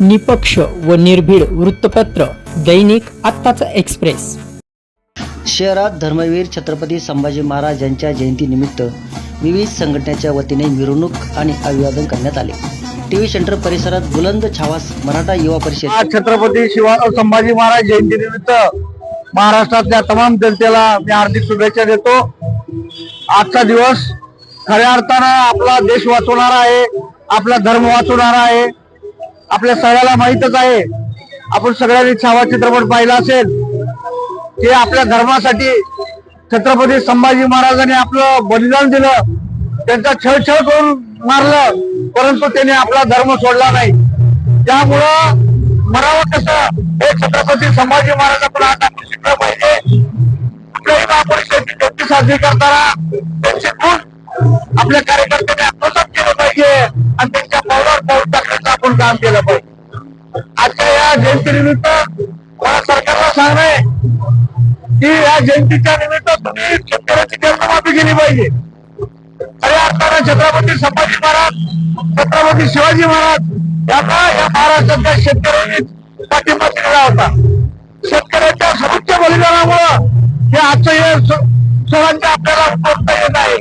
निपक्ष व निर्भीड वृत्तपत्र दैनिक आत्ताचा एक्सप्रेस. शहरात धर्मवीर छत्रपती संभाजी महाराज यांच्या जयंतीनिमित्त विविध संघटनेच्या वतीने मिरवणूक आणि अभिवादन करण्यात आले. टीव्ही सेंटर परिसरात बुलंद छावास मराठा युवा परिषद. छत्रपती शिवाजी संभाजी महाराज जयंतीनिमित्त महाराष्ट्रातल्या तमाम जनतेला मी हार्दिक शुभेच्छा देतो. आजचा दिवस खऱ्या अर्थानं आपला देश वाचवणारा आहे आपला धर्म वाचवणारा आहे. आपल्या सगळ्याला माहीतच आहे. आपण सगळ्यांनी छावा चित्रपट पाहिला असेल. ते आपल्या धर्मासाठी छत्रपती संभाजी महाराजांनी आपलं बलिदान दिलं. त्यांचा छळछळ करून मारलं परंतु त्याने आपला धर्म सोडला नाही. त्यामुळं मरावं कसं हे छत्रपती संभाजी महाराज आपण आता आपण शिकलं पाहिजे. आपल्या आपण शेती साजरी करताना त्यांचे गुण आपल्या कार्यकर्त्यांनी काम केलं पाहिजे. आजच्या या जयंतीनिमित्त मला सरकारला सांगणे की या जयंतीच्या निमित्त तुम्ही शेतकऱ्याची कर्जमाफी केली पाहिजे. खऱ्या अर्थानं छत्रपती संभाजी महाराज छत्रपती शिवाजी महाराज यांना या महाराष्ट्रातल्या शेतकऱ्यांनी पाठिंबा दिलेला होता. शेतकऱ्यांच्या सर्वोच्च बलिदानामुळं हे आजचं हे स- आपल्याला उपभोगता येत आहे.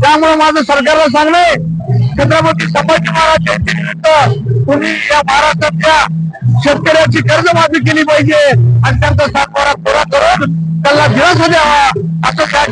त्यामुळे माझं सरकारला सांगणं छत्रपती संभाजी महाराज जयंतीनिमित्त तुम्ही या महाराष्ट्रातल्या शेतकऱ्याची कर्जमाफी केली पाहिजे आणि त्यांचा सातबारा पुरा करून त्यांना दिलासा द्यावा असं काय